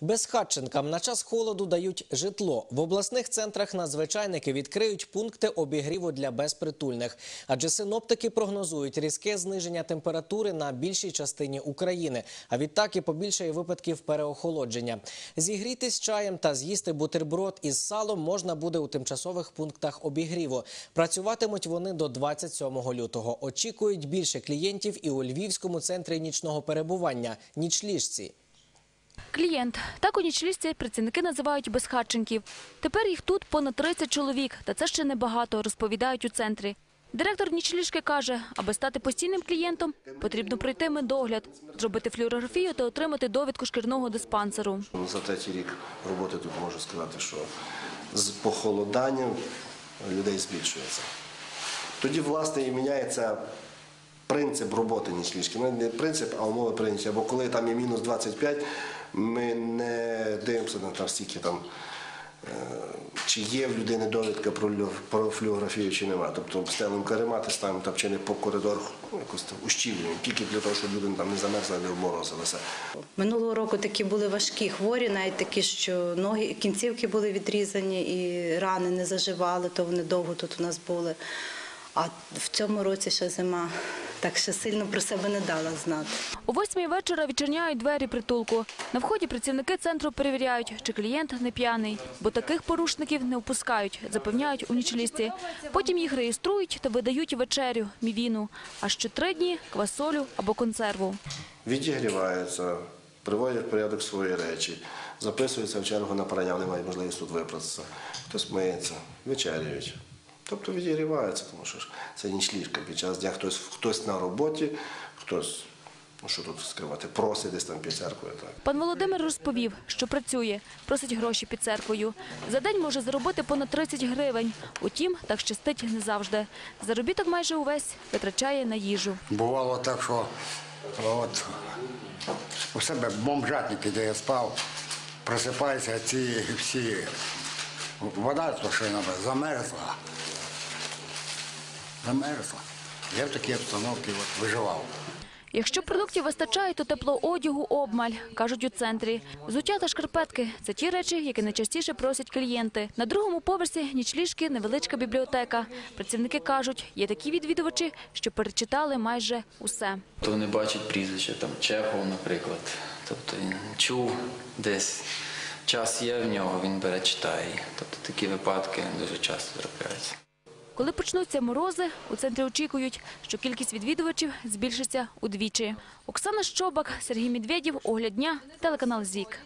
Безхатченкам на час холоду дають житло. В обласних центрах надзвичайники відкриють пункти обігріву для безпритульних. Адже синоптики прогнозують різке зниження температури на більшій частині України. А відтак і побільшає випадків переохолодження. Зігрітись чаєм та з'їсти бутерброд із салом можна буде у тимчасових пунктах обігріву. Працюватимуть вони до 27 лютого. Очікують більше клієнтів і у Львівському центрі нічного перебування – нічліжці. Клієнт. Так у нічлісті працівники називають безхатченків. Тепер їх тут понад 30 чоловік, та це ще небагато, розповідають у центрі. Директор нічліжки каже, аби стати постійним клієнтом, потрібно пройти медогляд, зробити флюорографію та отримати довідку шкірного диспансеру. Ну, За третій рік роботи тут можу сказати, що з похолоданням людей збільшується. Тоді, власне, і міняється принцип роботи нічліжки. Ну, не принцип, а умови прийняті. Бо коли там є мінус 25, ми не дивимося на там стільки там. е, Чи є в людини довідка про, про флюорографію, чи нема. Тобто стелимо каремати, ставимо там чи не по коридору, якось там ущільнюємо, тільки для того, щоб люди там не замерзли, не обморозилися. Минулого року такі були важкі хворі, навіть такі, що ноги, кінцівки були відрізані і рани не заживали, то вони довго тут у нас були. А в цьому році ще зима так ще сильно про себе не дала знати. О восьмій вечора відчиняють двері притулку. На вході працівники центру перевіряють, чи клієнт не п'яний, бо таких порушників не впускають, запевняють у нічлісті. Потім їх реєструють та видають вечерю, мівіну, а що три дні – квасолю або консерву. відігріваються, приводять в порядок свої речі, записуються в чергу на прання, вони мають можливість тут випратися. Хтось миється, вечеряють. Тобто відігріваються, тому що ж це нічліжка під час дня. Хтось, хтось на роботі, хтось, ну що тут скривати, просить десь там під церквою. Так. Пан Володимир розповів, що працює, просить гроші під церквою. За день може заробити понад 30 гривень. Утім, так щастить не завжди. Заробіток майже увесь витрачає на їжу. Бувало так, що от у себе бомжатники, де я спав, просипаються ці всі. Вода з машина замерзла. Замерзла. Я в такій обстановці от, виживав. Якщо продуктів вистачає, то теплого одягу обмаль, кажуть у центрі. Взуття та шкарпетки – це ті речі, які найчастіше просять клієнти. На другому поверсі нічліжки, невеличка бібліотека. Працівники кажуть, є такі відвідувачі, що перечитали майже усе. То вони бачать прізвище, там Чехов, наприклад. Тобто він чув десь час є в нього, він бере читає. Тобто такі випадки дуже часто трапляються. Коли почнуться морози, у центрі очікують, що кількість відвідувачів збільшиться удвічі. Оксана Щобак, Сергій Медведєв, Огляд дня, телеканал ЗІК.